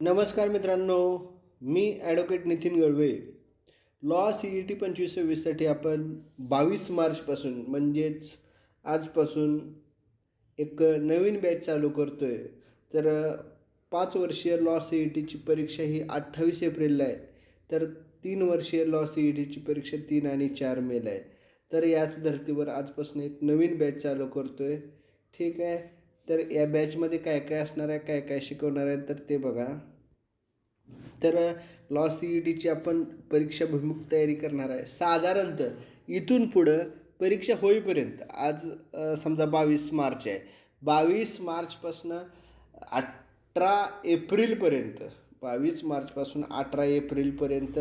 नमस्कार मित्रांनो मी advocate Nitin Galve law C E T पंचवीस सव्वीससाठी आपण बावीस मार्चपासून म्हणजेच आजपासून एक नवीन बॅच चालू करतो आहे तर पाच वर्षीय लॉ सी ई टीची परीक्षा ही अठ्ठावीस एप्रिलला आहे. तर तीन वर्षीय लॉ सी ई टीची परीक्षा तीन आणि चार मेला आहे. तर याच धर्तीवर आजपासून एक नवीन बॅच चालू करतो आहे ठीक आहे? तर या बॅचमध्ये काय काय असणार आहे काय काय शिकवणार आहे तर ते बघा. तर लॉ सी ई टीची आपण परीक्षा भिमुख तयारी करणार आहे. साधारणतः इथून पुढं परीक्षा होईपर्यंत आज समजा बावीस मार्च आहे. बावीस मार्चपासनं अठरा एप्रिलपर्यंत बावीस मार्चपासून अठरा एप्रिलपर्यंत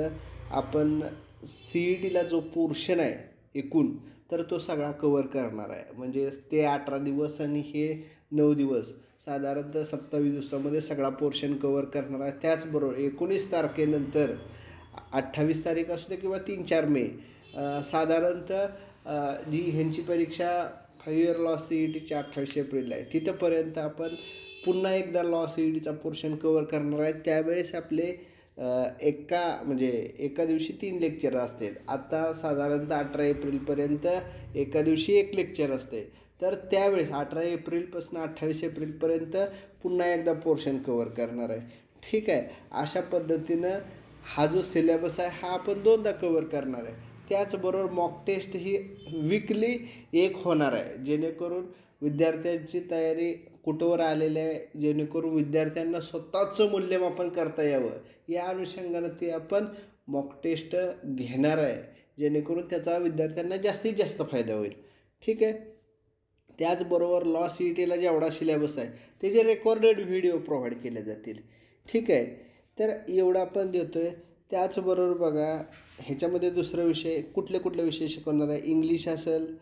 आपण सी ई टीला जो पोर्शन आहे एकूण तर तो सगळा कवर करणार आहे. म्हणजे ते अठरा दिवस आणि हे नऊ दिवस. साधारणतः सत्तावीस दिवसामध्ये सगळा पोर्शन कवर करणार आहे. त्याचबरोबर एकोणीस तारखेनंतर अठ्ठावीस तारीख असू दे किंवा तीन चार मे साधारणतः जी ह्यांची परीक्षा five year law C E टीची अठ्ठावीस एप्रिलला आहे. तिथंपर्यंत आपण पुन्हा एकदा लॉ सी ई टीचा पोर्शन कवर करणार आहे. त्यावेळेस आपले एका म्हणजे एका दिवशी तीन लेक्चर असतात. आता साधारणतः अठरा एप्रिलपर्यंत एका दिवशी एक लेक्चर असते. तर त्यावेळेस अठरा एप्रिलपासून अठ्ठावीस एप्रिलपर्यंत पुन्हा एकदा पोर्शन कवर करणार आहे. ठीक आहे? अशा पद्धतीनं हा जो सिलेबस आहे हा आपण दोनदा कवर करणार आहे. त्याचबरोबर मॉक टेस्ट ही वीकली एक होणार आहे. जेणेकरून विद्यार्थ्यांची तयारी कुठवर आलेली आहे? जेणेकरून विद्यार्थ्यांना स्वतःचं मूल्यमापन करता यावं. या अनुषंगानं ते आपण मॉक टेस्ट घेणार आहे. जेणेकरून त्याचा विद्यार्थ्यांना जास्तीत जास्त फायदा होईल. ठीक आहे? त्याचबरोबर लॉ सी ई टीला जेवढा सिलेबस आहे त्याचे रेकॉर्डेड व्हिडिओ प्रोव्हाइड केले जातील. ठीक आहे? तर एवढं आपण देतो आहे त्याचबरोबर बघा ह्याच्यामध्ये दुसरा विषय कुठले कुठले विषय शिकवणार आहे? इंग्लिश असेल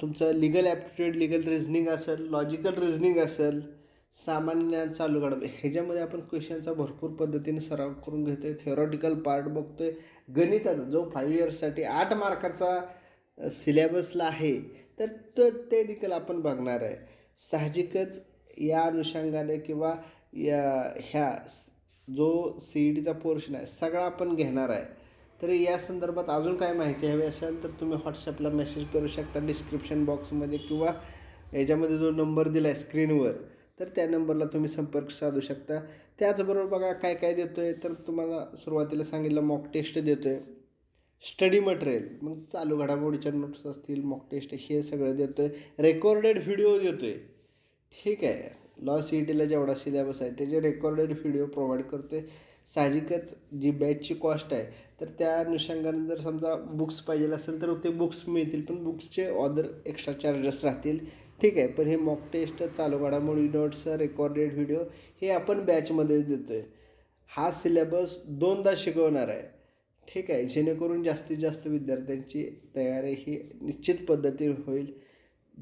तुमचं लिगल ॲप्टिट्यूड लिगल रिझनिंग असेल लॉजिकल रिझनिंग असेल सामान्य चालू काढतो ह्याच्यामध्ये आपण क्वेश्चनचा भरपूर पद्धतीने सराव करून घेतो आहे थेरॉटिकल पार्ट बघतो आहे गणिताचा जो फाईव्ह इयर्ससाठी आठ मार्काचा सिलेबसला आहे तर तो ते देखील आपण बघणार आहे. साहजिकच या अनुषंगाने किंवा या ह्या जो सी ई टीचा पोर्शन आहे सगळा आपण घेणार आहे. तर या संदर्भात अजून काय माहिती हवी असेल तर तुम्ही व्हॉट्सअपला मेसेज करू शकता डिस्क्रिप्शन बॉक्समध्ये किंवा याच्यामध्ये जो नंबर दिला आहे स्क्रीनवर तर त्या नंबरला तुम्ही संपर्क साधू शकता. त्याचबरोबर बघा काय काय देतो आहे तर तुम्हाला सुरुवातीला सांगितलं मॉक टेस्ट देतो आहे स्टडी मटेरियल मग चालू घडामोडीच्या नोट्स असतील मॉक टेस्ट हे सगळं देतो आहे रेकॉर्डेड व्हिडिओ देतो आहे. ठीक आहे लॉ सी ई टीला जेवढा सिलेबस आहे त्याचे रेकॉर्डेड व्हिडिओ प्रोव्हाइड करतो आहे साहजिकच जी बॅचची कॉस्ट आहे तर त्या अनुषंगाने जर समजा बुक्स पाहिजे असेल तर ते बुक्स मिळतील. पण बुक्सचे ऑदर एक्स्ट्रा चार्जेस राहतील. ठीक आहे. पण हे मॉक टेस्ट चालू घडामोडी नोट्स रेकॉर्डेड व्हिडिओ हे आपण बॅचमध्येच देतो आहे हा सिलेबस दोनदा शिकवणार आहे. ठीक आहे. जेणेकरून जास्तीत जास्त विद्यार्थ्यांची तयारी ही निश्चित पद्धतीने होईल.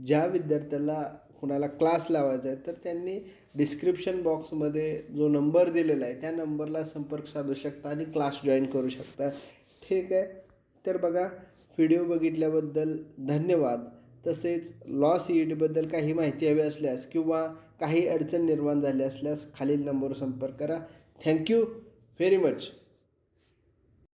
ज्या विद्यार्थ्याला कुणाला क्लास लावायचा आहे तर त्यांनी डिस्क्रिप्शन बॉक्समध्ये जो नंबर दिलेला आहे त्या नंबरला संपर्क साधू शकता आणि क्लास जॉईन करू शकता. ठीक आहे. तर बघा व्हिडिओ बघितल्याबद्दल धन्यवाद. तसेच लॉ सी ई डीबद्दल काही माहिती हवी असल्यास किंवा काही अडचण निर्माण झाली असल्यास खालील नंबरवर संपर्क करा. Thank you very much